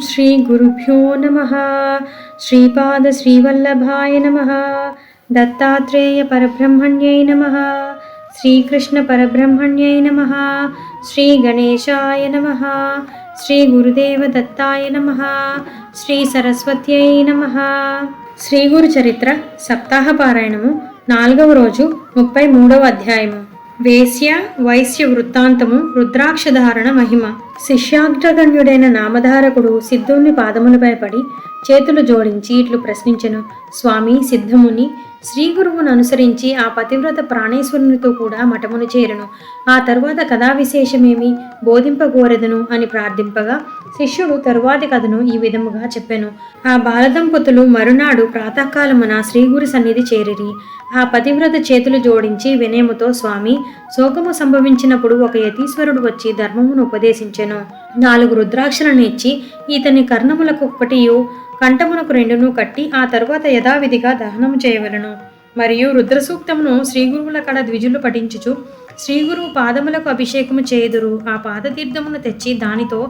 శ్రీ గురుభ్యో నమ శ్రీపాద శ్రీవల్లభాయ నమ దత్తాత్రేయ పరబ్రహ్మణ్యై నమ శ్రీకృష్ణ పరబ్రహ్మణ్యై నమ శ్రీ గణేశాయ నమ శ్రీ గురుదేవ దత్తాయ నమ శ్రీ సరస్వత్యై నమ శ్రీ గురు చరిత్ర సప్తాహ పారాయణము నాలుగవ రోజు ముప్పై మూడవ అధ్యాయము. వేశ్య వైశ్య వృత్తాంతము రుద్రాక్షధారణ మహిమ. శిష్యాగ్రగణ్యుడైన నామధారకుడు సిద్ధుని పాదములపై పడి చేతులు జోడించి ఇట్లు ప్రశ్నించెను. స్వామి సిద్ధముని శ్రీ గురువును అనుసరించి ఆ పతివ్రత ప్రాణేశ్వరునితో కూడా మఠమును చేరును. ఆ తరువాత కథా విశేషమేమి బోధింపగోరెదను అని ప్రార్థింపగా శిష్యుడు తరువాతి కథను ఈ విధముగా చెప్పెను. ఆ బాలదంపతులు మరునాడు ప్రాతకాలమున శ్రీగురు సన్నిధి చేరిరి. ఆ పతివ్రత చేతులు జోడించి వినయముతో స్వామి శోకము సంభవించినప్పుడు ఒక యతీశ్వరుడు వచ్చి ధర్మమును ఉపదేశించెను. నాలుగు రుద్రాక్షలను ఇచ్చి ఇతని కర్ణములకు ఒకటియు కంఠమునకు రెండును కట్టి ఆ తరువాత యథావిధిగా దహనము చేయవలను. మరియు రుద్రసూక్తమును శ్రీగురువుల కడ ద్విజులు పఠించుచు శ్రీగురువు పాదములకు అభిషేకము చేయుదురు. ఆ పాదతీర్థమును తెచ్చి దానితో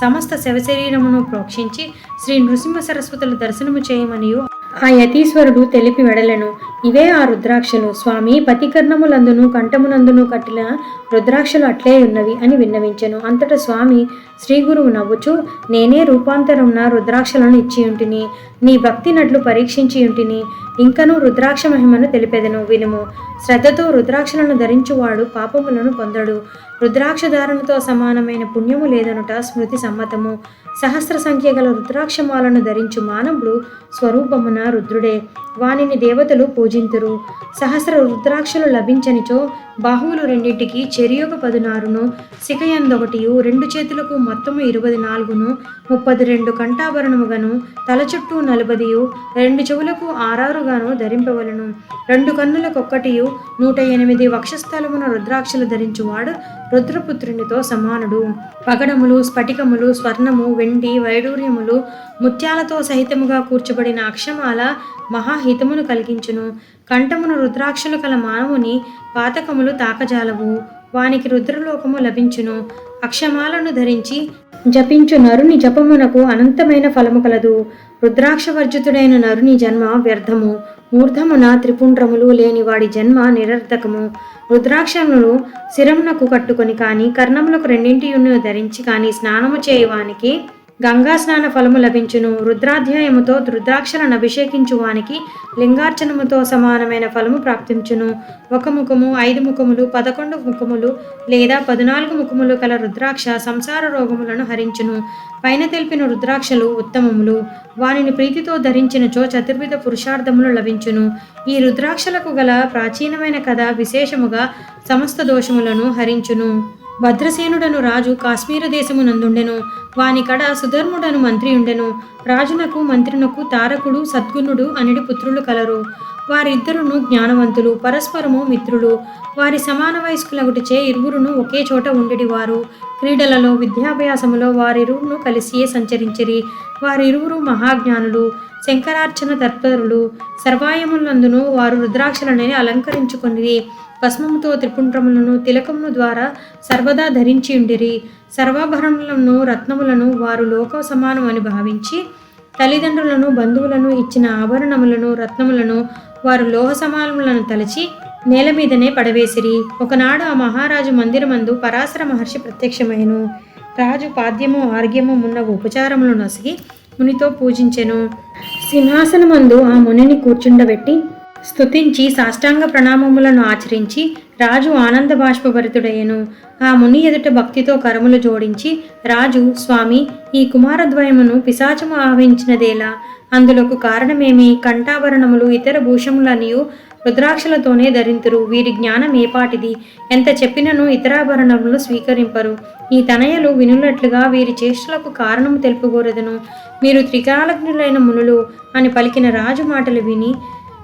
సమస్త శవశరీరమును ప్రోక్షించి శ్రీ నృసింహ సరస్వతుల దర్శనము చేయమనియు ఆ యతీశ్వరుడు తెలిపి వెడలను. ఇవే ఆ రుద్రాక్షలు. స్వామి పతికర్ణములందును కంఠమునందును కట్టిన రుద్రాక్షలు అట్లే ఉన్నవి అని విన్నవించెను. అంతట స్వామి శ్రీ గురువు నవ్వుచు నేనే రూపాంతరమున రుద్రాక్షలను ఇచ్చియుంటిని నీ భక్తి నట్లు పరీక్షించి ఇంకనూ రుద్రాక్ష మహిమను తెలిపెదను. వినుము శ్రద్ధతో రుద్రాక్షలను ధరించువాడు పాపములను పొందడు. రుద్రాక్ష ధారణతో సమానమైన పుణ్యము లేదనుట స్మృతి సమ్మతము. సహస్ర సంఖ్య గల రుద్రాక్షమాలను ధరించు మానవుడు స్వరూపమున రుద్రుడే. వానిని దేవతలు పూజింతురు. సహస్ర రుద్రాక్షలు లభించనిచో బాహువులు రెండింటికి చెరియొక పదునారును శిఖయందొకటియు రెండు చేతులకు మొత్తము ఇరవై నాలుగును ముప్పది రెండు కంఠాభరణముగాను తల చుట్టూ నలభదియు రెండు చెవులకు ఆరారుగాను ధరింపవలను. రెండు కన్నులకొక్కటియు నూట ఎనిమిది వక్షస్థలమున రుద్రాక్షలు ధరించువాడు రుద్రపుత్రునితో సమానుడు. పగడములు స్ఫటికములు స్వర్ణము వెండి వైడూర్యములు ముత్యాలతో సహితముగా కూర్చబడిన అక్షమాల మహాహితమును కలిగించును. కంఠమును రుద్రాక్షలు కల మానవుని పాతకములు తాకజాలవు. వానికి రుద్రలోకము లభించును. అక్షమాలను ధరించి జపించు నరుని జపమునకు అనంతమైన ఫలము కలదు. రుద్రాక్షవర్జితుడైన నరుని జన్మ వ్యర్థము. మూర్ధమున త్రిపుండ్రములు లేని వాడి జన్మ నిరర్ధకము రుద్రాక్షములు శిరమునకు కట్టుకొని కానీ కర్ణములకు రెండింటియును ధరించి కానీ స్నానము చేయవానికి గంగాస్నాన ఫలము లభించును. రుద్రాధ్యాయముతో రుద్రాక్షలను అభిషేకించువానికి లింగార్చనముతో సమానమైన ఫలము ప్రాప్తించును. ఒక ముఖము ఐదు ముఖములు పదకొండు ముఖములు లేదా పద్నాలుగు ముఖములు కల రుద్రాక్ష సంసార రోగములను హరించును. పైన తెలిపిన రుద్రాక్షలు ఉత్తమములు. వానిని ప్రీతితో ధరించినచో చతుర్విధ పురుషార్థములు లభించును. ఈ రుద్రాక్షలకు గల ప్రాచీనమైన కథ విశేషముగా సమస్త దోషములను హరించును. భద్రసేనుడను రాజు కాశ్మీర దేశమునందుండెను. వాని కడ సుధర్ముడను మంత్రి ఉండెను రాజునకు మంత్రినకు తారకుడు సద్గుణుడు అనిడి పుత్రులు కలరు. వారిద్దరును జ్ఞానవంతులు పరస్పరము మిత్రులు. వారి సమాన వయస్కులగుటిచే ఇరువురును ఒకే చోట ఉండేటివారు క్రీడలలో విద్యాభ్యాసములో వారిరువును కలిసియే సంచరించిరి. వారిరువురు మహాజ్ఞానులు. శంకరార్చన తత్పరులు సర్వాయములందును వారు రుద్రాక్షలనే అలంకరించుకొనిరి భస్మముతో త్రిపుండ్రములను తిలకమును ద్వారా సర్వదా ధరించి ఉండిరి సర్వాభరణములను రత్నములను వారు లోక సమానం అని భావించి తల్లిదండ్రులను బంధువులను ఇచ్చిన ఆభరణములను రత్నములను వారు లోహ సమానములను తలచి నేల మీదనే పడవేసిరి. ఒకనాడు ఆ మహారాజు మందిరమందు పరాశర మహర్షి ప్రత్యక్షమైను రాజు పాద్యము ఆర్గ్యము ఉన్న ఉపచారములు నొసిగి మునితో పూజించెను. సింహాసనమందు ఆ మునిని కూర్చుండబెట్టి స్తుతించి సాష్టాంగ ప్రణామములను ఆచరించి రాజు ఆనంద బాష్పభరితుడయ్యను ఆ ముని ఎదుట భక్తితో కరములు జోడించి రాజు స్వామి ఈ కుమారద్వయమును పిశాచము ఆవహించినదేలా? అందులోకు కారణమేమి? కంఠాభరణములు ఇతర భూషములనియు రుద్రాక్షలతోనే ధరింతురు. వీరి జ్ఞానం ఏపాటిది ఎంత చెప్పినను ఇతరాభరణములు స్వీకరింపరు. ఈ తనయలు వినున్నట్లుగా వీరి చేష్టలకు కారణము తెలుపుకోరదను. మీరు త్రికాలజ్ఞులైన మునులు అని పలికిన రాజు మాటలు విని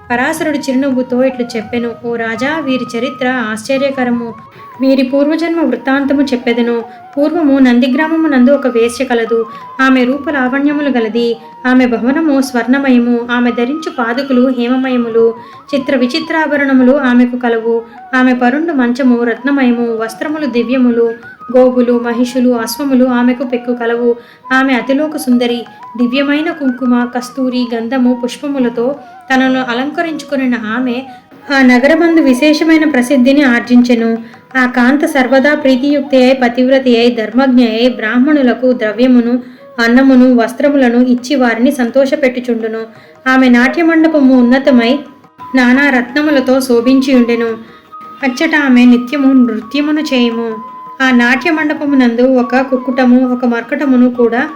పరాశరుడు చిరునవ్వుతో ఇట్లు చెప్పెను ఓ రాజా వీరి చరిత్ర ఆశ్చర్యకరము. వీరి పూర్వజన్మ వృత్తాంతము చెప్పెదను. పూర్వము నందిగ్రామము నందు ఒక వేశ్య కలదు. ఆమె రూప లావణ్యములు గలది. ఆమె భవనము స్వర్ణమయము. ఆమె ధరించు పాదుకులు హేమమయములు. చిత్ర విచిత్రాభరణములు ఆమెకు కలవు. ఆమె పరుండు మంచము రత్నమయము. వస్త్రములు దివ్యములు. గోగులు మహిషులు అశ్వములు ఆమెకు పెక్కు కలవు. ఆమె అతిలోక సుందరి. దివ్యమైన కుంకుమ కస్తూరి గంధము పుష్పములతో తనను అలంకరించుకున్న ఆమె ఆ నగరమందు విశేషమైన ప్రసిద్ధిని ఆర్జించెను. ఆ కాంత సర్వదా ప్రీతియుక్తి అయి పతివ్రతి అయి ధర్మజ్ఞ అయి బ్రాహ్మణులకు ద్రవ్యమును అన్నమును వస్త్రములను ఇచ్చి వారిని సంతోషపెట్టుచుండును. ఆమె నాట్యమండపము ఉన్నతమై నానా రత్నములతో శోభించి ఉండెను అచ్చట ఆమె నిత్యము నృత్యమును చేయము. ఆ నాట్య మండపమునందు ఒక కుక్కుటము ఒక మర్కటమును కూడా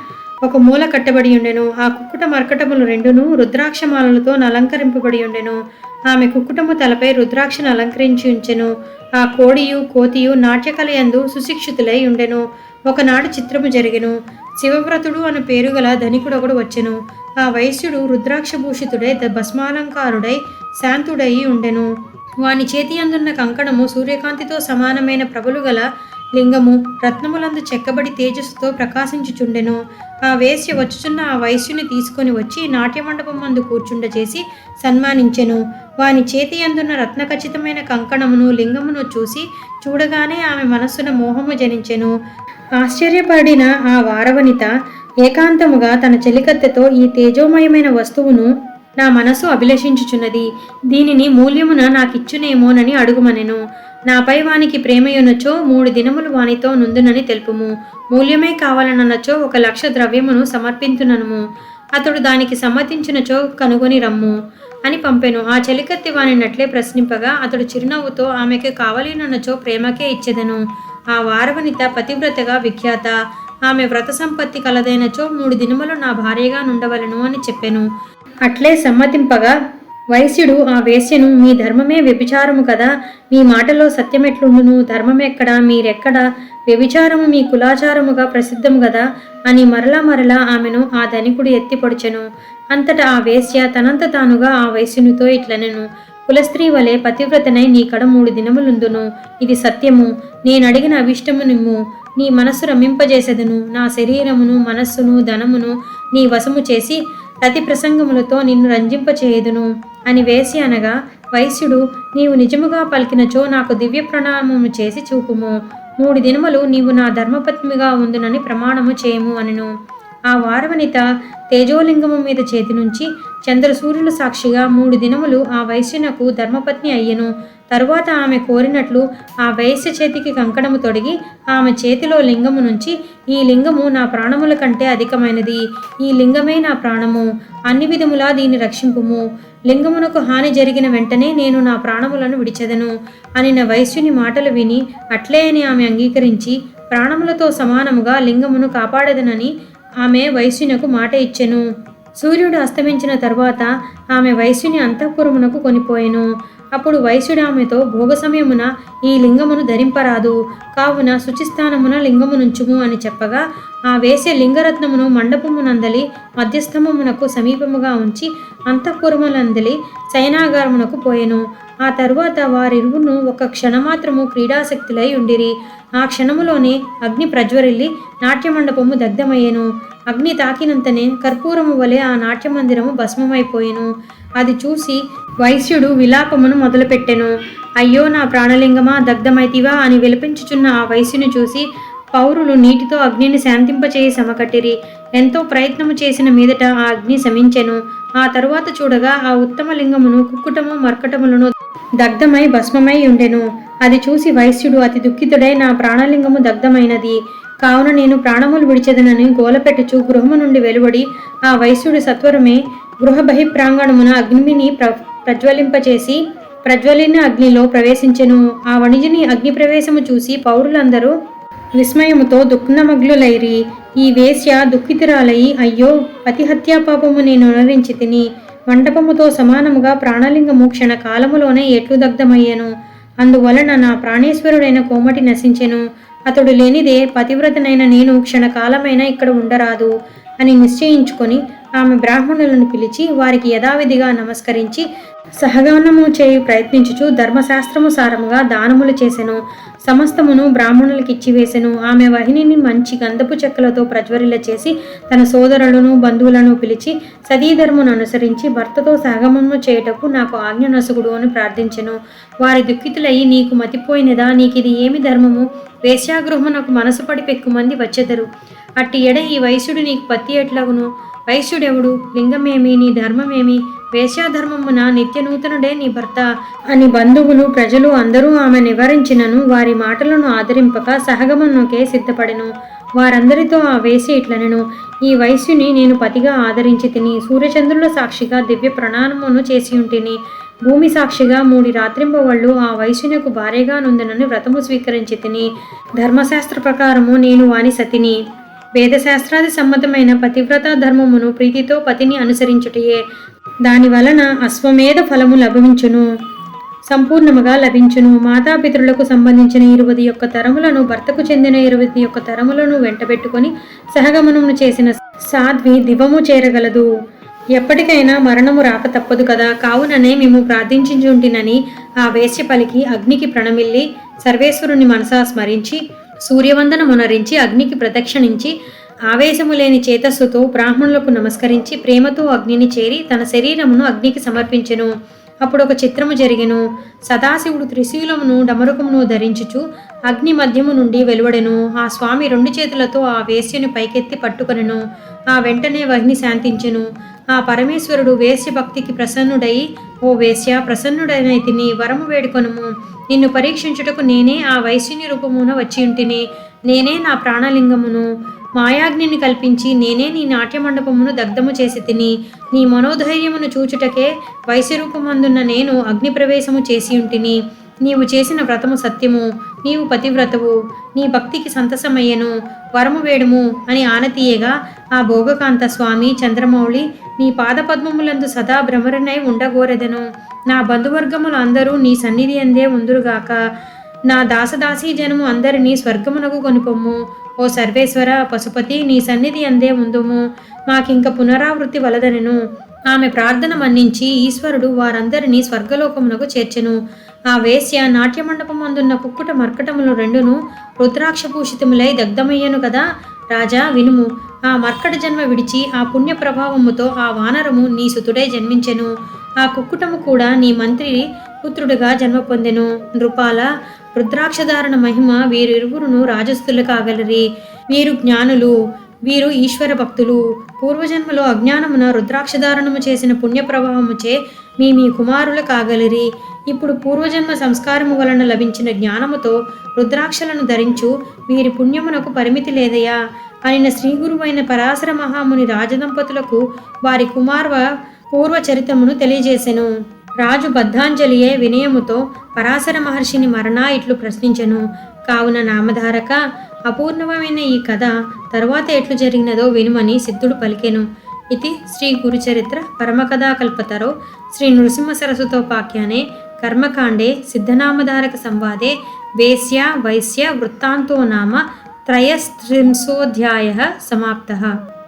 ఒక మూల కట్టబడి ఉండెను. ఆ కుక్కుట మర్కటములు రెండును రుద్రాక్షమాలలతో అలంకరింపబడి ఉండెను. ఆమె కుక్కుటము తలపై రుద్రాక్షను అలంకరించి ఉంచెను. ఆ కోడియు కోతియు నాట్యకలయందు సుశిక్షితులై ఉండెను. ఒకనాడు చిత్రము జరిగెను. శివవ్రతుడు అను పేరు గల ధనికుడొకడు వచ్చెను. ఆ వైశ్యుడు రుద్రాక్షభూషితుడై ద- భస్మాలంకారుడై శాంతుడై ఉండెను. వాని చేతి అందున్న కంకణము సూర్యకాంతితో సమానమైన ప్రభులు గల లింగము రత్నములందు చెక్కబడి తేజస్సుతో ప్రకాశించుచుండెను. ఆ వేశ్య వచ్చుచున్న ఆ వైశ్యుని తీసుకొని వచ్చి నాట్యమండపం మందు కూర్చుండ చేసి సన్మానించెను. వాని చేతి అందున్న రత్నఖచితమైన కంకణమును లింగమును చూసి చూడగానే ఆమె మనస్సున మోహము జనించెను. ఆశ్చర్యపడిన ఆ వారవనిత ఏకాంతముగా తన చెలికత్తెతో ఈ తేజోమయమైన వస్తువును నా మనసు అభిలషించుచున్నది. దీనిని మూల్యమున నాకిచ్చునేమోనని అడుగుమనెను. నాపై వానికి ప్రేమయునచో మూడు దినములు వానితో నుందునని తెలుపుము. మూల్యమే కావాలననొచ్చో ఒక లక్ష ద్రవ్యమును సమర్పించునను అతడు దానికి సమ్మతించినచో కనుగొని రమ్ము అని పంపెను. ఆ చెలికత్తి వానినట్లే ప్రశ్నింపగా అతడు చిరునవ్వుతో ఆమెకు కావలినచో ప్రేమకే ఇచ్చేదను. ఆ వారవనిత పతివ్రతగా విఖ్యాత. ఆమె వ్రత సంపత్తి కలదైనచో మూడు దినములు నా భార్యగా నుండవలను అని చెప్పెను. అట్లే సమ్మతింపగా వైశ్యుడు ఆ వేశ్యను మీ ధర్మమే వ్యభిచారము కదా మీ మాటలో సత్యమెట్లుండును ధర్మమెక్కడా మీరెక్కడా వ్యభిచారము మీ కులాచారముగా ప్రసిద్ధము కదా అని మరలా మరలా ఆమెను ఆ ధనికుడు ఎత్తిపొడిచెను. అంతటా ఆ వేశ్య తనంత తానుగా ఆ వైశ్యునితో ఇట్లనెను కులస్త్రీ వలె పతివ్రతనై నీ కడ మూడు దినములుందును ఇది సత్యము నేనడిగిన అభిష్టము నిమ్ము నీ మనస్సు రమింపజేసెదను నా శరీరమును మనస్సును ధనమును నీ వశము చేసి అతి ప్రసంగములతో నిన్ను రంజింపచేయదును అని వేసి అనగా వైశ్యుడు నీవు నిజముగా పలికినచో నాకు దివ్య ప్రణామము చేసి చూపుము. మూడు దినములు నీవు నా ధర్మపత్నిగా ఉందునని ప్రమాణము చేయము అనెను. ఆ వారవనిత తేజోలింగము మీద చేతి నుంచి చంద్రసూర్యుల సాక్షిగా మూడు దినములు ఆ వైశ్యునకు ధర్మపత్ని అయ్యెను. తరువాత ఆమె కోరినట్లు ఆ వైశ్య చేతికి కంకణము తొడిగి ఆమె చేతిలో లింగము నుంచి ఈ లింగము నా ప్రాణముల కంటే అధికమైనది. ఈ లింగమే నా ప్రాణము. అన్ని విధములా దీన్ని రక్షింపుము. లింగమునకు హాని జరిగిన వెంటనే నేను నా ప్రాణములను విడిచెదను అని నా వైశ్యుని మాటలు విని అట్లే అని ఆమె అంగీకరించి ప్రాణములతో సమానముగా లింగమును కాపాడదనని ఆమె వైశ్యునకు మాట ఇచ్చెను. సూర్యుడు అస్తమించిన తర్వాత ఆమె వైశ్యుని అంతఃపురమునకు కొనిపోయెను. అప్పుడు వైశ్యుడు ఆమెతో భోగ సమయమున ఈ లింగమును ధరింపరాదు. కావున శుచిస్థానమున లింగమునుంచుము అని చెప్పగా ఆ వేసే లింగరత్నమును మండపమునందలి మధ్యస్థమమునకు సమీపముగా ఉంచి అంతఃపురములందలి శయనాగారమునకు పోయెను. ఆ తరువాత వారిరువును ఒక క్షణమాత్రము క్రీడాశక్తులై ఉండిరి. ఆ క్షణములోనే అగ్ని ప్రజ్వరిల్లి నాట్యమండపము దగ్ధమయ్యెను. అగ్ని తాకినంతనే కర్పూరము వలె ఆ నాట్యమందిరము భస్మమైపోయెను. అది చూసి వైశ్యుడు విలాపమును మొదలుపెట్టెను. అయ్యో నా ప్రాణలింగమా దగ్ధమైతివా అని విలపించుచున్న ఆ వైశ్యుని చూసి పౌరులు నీటితో అగ్నిని శాంతింపచేయి సమకట్టిరి. ఎంతో ప్రయత్నము చేసిన మీదట ఆ అగ్ని శమించెను. ఆ తరువాత చూడగా ఆ ఉత్తమ లింగమును కుక్కుటము మర్కటములను దగ్ధమై భస్మమై ఉండెను. అది చూసి వైశ్యుడు అతి దుఃఖితుడై నా ప్రాణలింగము దగ్ధమైనది. కావున నేను ప్రాణములు విడిచెదనని గోలపెట్టుచు గృహము నుండి వెలువడి ఆ వైశ్యుడు సత్వరమే గృహ బహిప్రాంగణమున అగ్నిని ప్ర ప్రజ్వలింపచేసి ప్రజ్వలిన అగ్నిలో ప్రవేశించెను. ఆ వణిజుని అగ్ని ప్రవేశము చూసి పౌరులందరూ విస్మయముతో దుఃఖనమగ్నులైరి ఈ వేశ్య దుఃఖితురాలయి అయ్యో అతిహత్యా పాపము నేను ఉనరించి తిని మండపముతో సమానముగా ప్రాణలింగము క్షణకాలములోనే ఎట్లు దగ్ధమయ్యెను. అందువలన నా ప్రాణేశ్వరుడైన కోమటి నశించెను. అతడు లేనిదే పతివ్రతనైన నేను క్షణకాలమైనా ఇక్కడ ఉండరాదు అని నిశ్చయించుకొని ఆమె బ్రాహ్మణులను పిలిచి వారికి యథావిధిగా నమస్కరించి సహగమనము చేయి ప్రయత్నించుచు ధర్మశాస్త్రము సారముగా దానములు చేసెను. సమస్తమును బ్రాహ్మణులకు ఇచ్చివేసెను ఆమె వహినిని మంచి గంధపు చెక్కలతో ప్రజ్వరిల్ల చేసి తన సోదరులను బంధువులను పిలిచి సతీధర్మును అనుసరించి భర్తతో సహగమనము చేయుటకు నాకు ఆజ్ఞ నసుగుడు అని ప్రార్థించెను. వారి దుఃఖితులయ్యి నీకు మతిపోయినదా? నీకు ఇది ఏమి ధర్మము? వేశ్యాగృహమునకు మనసు పడి పెక్కుమంది వచ్చెదరు. అట్టి ఎడ ఈ వైశ్యుడు నీకు పత్తి ఎట్లాగును? వైశ్యుడెవడు? లింగమేమి? నీ ధర్మమేమి? వేశ్యాధర్మమున నిత్య నూతనుడే నీ భర్త అని బంధువులు ప్రజలు అందరూ ఆమె నివారించినను వారి మాటలను ఆదరింపక సహగమనుకే సిద్ధపడెను. వారందరితో ఆ వేసి ఇట్లనెను ఈ వైశ్యుని నేను పతిగా ఆదరించి తిని సూర్యచంద్రుల సాక్షిగా దివ్య ప్రణామమును చేసి ఉంటిని. భూమి సాక్షిగా మూడి రాత్రింబవళ్ళు ఆ వైశ్యునకు భార్యగా నుందనని వ్రతము స్వీకరించి తిని ధర్మశాస్త్ర ప్రకారము నేను వాని సతిని. వేదశాస్త్రాది సమ్మతమైన పతివ్రత ధర్మమును ప్రీతితో పతిని అనుసరించుటయే. దాని వలన అశ్వమేధ ఫలము లభించును. సంపూర్ణముగా లభించును. మాతాపితృలకు సంబంధించిన ఇరువది యొక్క తరములను భర్తకు చెందిన ఇరవై యొక్క తరములను వెంటబెట్టుకొని సహగమనము చేసిన సాధ్వి దివము చేరగలదు. ఎప్పటికైనా మరణము రాక తప్పదు కదా. కావుననే మేము ప్రార్థించుంటినని ఆ వేశ్య పలికి అగ్నికి ప్రణమిల్లి సర్వేశ్వరుని మనసా స్మరించి సూర్యవందనమునరించి అగ్నికి ప్రదక్షిణించి ఆవేశము లేని చేతస్సుతో బ్రాహ్మణులకు నమస్కరించి ప్రేమతో అగ్నిని చేరి తన శరీరమును అగ్నికి సమర్పించెను. అప్పుడు ఒక చిత్రము జరిగెను. సదాశివుడు త్రిశూలమును డమరుకమును ధరించుచు అగ్ని మధ్యము నుండి వెలువడెను. ఆ స్వామి రెండు చేతులతో ఆ వేశ్యను పైకెత్తి పట్టుకొనెను. ఆ వెంటనే వహ్ని శాంతించెను. ఆ పరమేశ్వరుడు వేశ్య భక్తికి ప్రసన్నుడై ఓ వేశ్య ప్రసన్నుడైన తిని వరము వేడుకొనుము. నిన్ను పరీక్షించుటకు నేనే ఆ వైశ్యుని రూపమున వచ్చి ఉంటిని. నేనే నా ప్రాణలింగమును. మాయాగ్నిని కల్పించి నేనే నీ నాట్యమండపమును దగ్ధము చేసి తిని. నీ మనోధైర్యమును చూచుటకే వైశ్యరూపమందున్న నేను అగ్నిప్రవేశము చేసి ఉంటిని. నీవు చేసిన వ్రతము సత్యము. నీవు పతివ్రతవు నీ భక్తికి సంతసమయ్యను వరము వేడుము అని ఆనతీయగా ఆ భోగకాంత స్వామి చంద్రమౌళి నీ పాదపద్మములందు సదా భ్రమరనై ఉండగోరెదను. నా బంధువర్గములు అందరూ నీ సన్నిధి అందే ఉందురుగాక. నా దాసదాసీ జనము అందరినీ స్వర్గమునకు కొనుపొమ్ము. ఓ సర్వేశ్వర పశుపతి నీ సన్నిధి అందే ఉందుము. మాకింక పునరావృత్తి వలదనెను. ఆమె ప్రార్థన మన్నించి ఈశ్వరుడు వారందరినీ స్వర్గలోకమునకు చేర్చెను. ఆ వేశ్య నాట్యమండపమందున్న కుక్కుట మర్కటములు రెండును రుద్రాక్షభూషితములై దగ్ధమయ్యను కదా? రాజా వినుము. ఆ మర్కట జన్మ విడిచి ఆ పుణ్య ప్రభావముతో ఆ వానరము నీ సుతుడై జన్మించెను. ఆ కుక్కుటము కూడా నీ మంత్రి పుత్రుడిగా జన్మ పొందెను. నృపాల రుద్రాక్షధారణ మహిమ వీరిరువురును రాజస్థులు కాగలరి వీరు జ్ఞానులు. వీరు ఈశ్వర భక్తులు. పూర్వజన్మలో అజ్ఞానమున రుద్రాక్షధారణము చేసిన పుణ్యప్రభావముచే మీ మీ కుమారులు కాగలిరి. ఇప్పుడు పూర్వజన్మ సంస్కారము వలన లభించిన జ్ఞానముతో రుద్రాక్షలను ధరించు వీరి పుణ్యమునకు పరిమితి లేదయా? అనిన శ్రీగురువైన పరాశర మహాముని రాజదంపతులకు వారి కుమార్వ పూర్వ చరితమును తెలియజేసెను. రాజు బద్ధాంజలియే వినయముతో పరాశర మహర్షిని మరణా ఇట్లు ప్రశ్నించెను. కావున నామధారక అపూర్ణమైన ఈ కథ తర్వాత ఎట్లు జరిగినదో వినుమని సిద్ధుడు పలికెను. ఇది శ్రీ గురుచరిత్ర పరమకథాకల్పతరో శ్రీ నృసింహ సరస్వతోపాఖ్యానే కర్మకాండే సిద్ధనామధారక సంవాదే వేశ్య వైశ్య వృత్తాంతో నామ త్రయస్త్రింశోధ్యాయ సమాప్త.